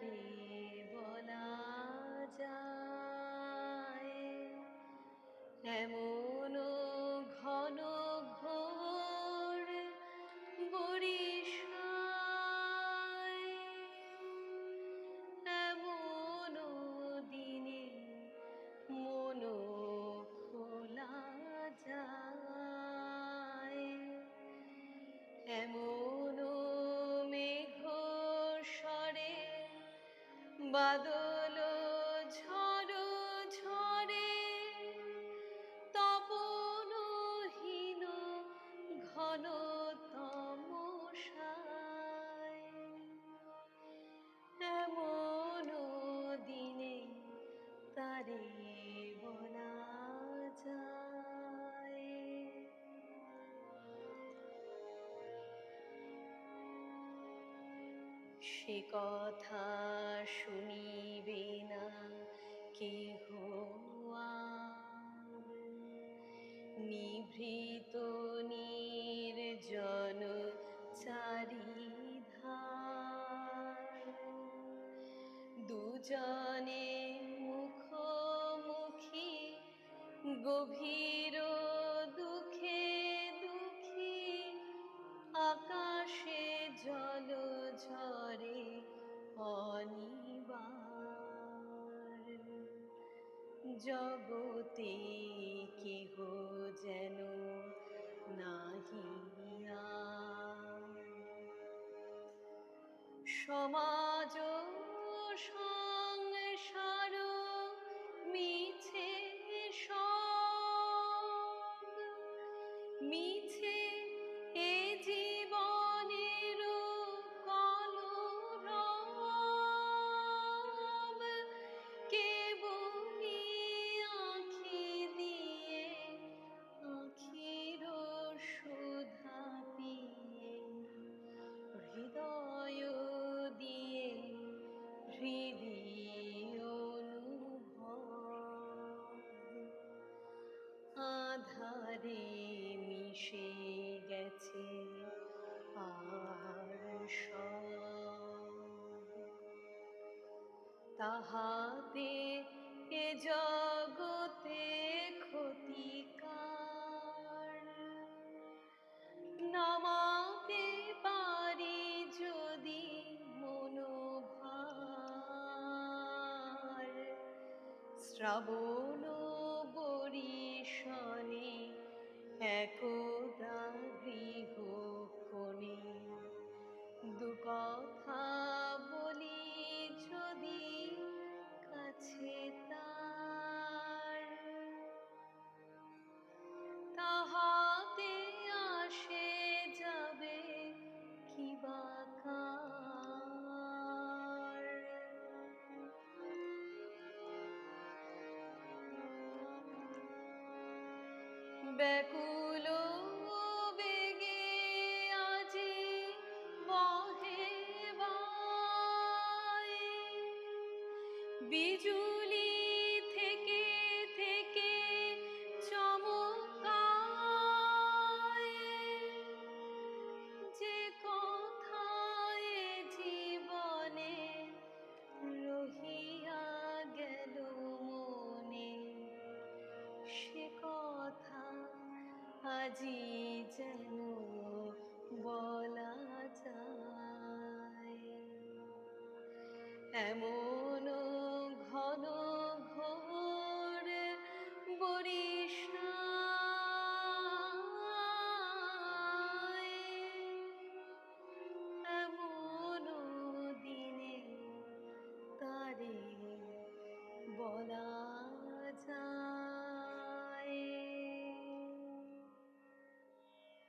রে বলা যায়। এমন ঘন ঘোর বরিশায় এমন দিনে মন খোলা যায়। এমন সে কথা শুনিবে না কেহ। নিভৃত নির্জন চারিধার দুজনে মুখোমুখি গভীর জগতে কেহ যেন নাহিয়া সমাজ সংসার মিছে সব মিছে তাহাতে এ জগতে ক্ষতিকার। নামাতে পারি যদি মনোভার। শ্রাবণ ব্যাকুল বেগে আজি বহে বিজুলি আজি যেন বলা যায়। এমন